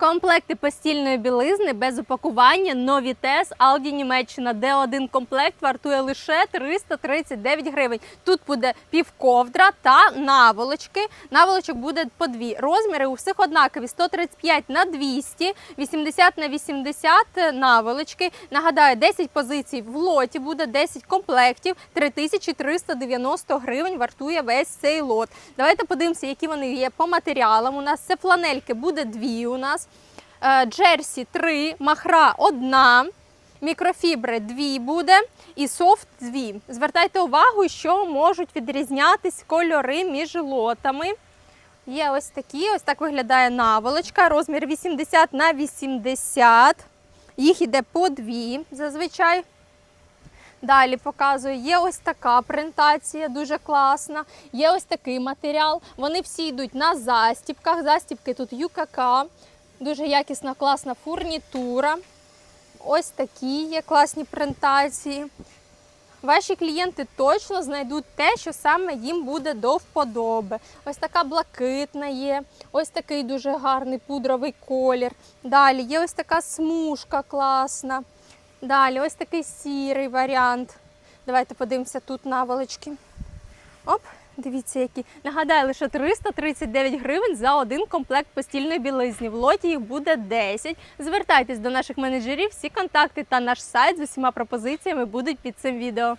Комплекти постільної білизни без упакування Новітес Алді Німеччина, де один комплект вартує лише 339 гривень. Тут буде півковдра та наволочки. Наволочок буде по дві. Розміри у всіх однакові: 135 на 200, 80 на 80 наволочки. Нагадаю, 10 позицій в лоті буде 10 комплектів, 3390 гривень вартує весь цей лот. Давайте подивимося, які вони є по матеріалам. У нас це фланельки буде дві. У нас Е, джерсі 3, махра 1, мікрофібри 2 буде і софт 2. Звертайте увагу, що можуть відрізнятись кольори між лотами. Є ось такі, ось так виглядає наволочка, розмір 80 на 80. Їх іде по дві зазвичай. Далі показую, є ось така принтація, дуже класна. Є ось такий матеріал. Вони всі йдуть на застіпках. Застіпки тут ЮКК. Дуже якісна, класна фурнітура. Ось такі є класні принтації. Ваші клієнти точно знайдуть те, що саме їм буде до вподоби. Ось така блакитна є, ось такий дуже гарний пудровий колір. Далі є ось така смужка класна. Далі ось такий сірий варіант. Давайте подивимося тут наволочки. Оп, дивіться, які. Нагадаю, лише 339 гривень за один комплект постільної білизни. В лоті їх буде 10. Звертайтесь до наших менеджерів, всі контакти та наш сайт з усіма пропозиціями будуть під цим відео.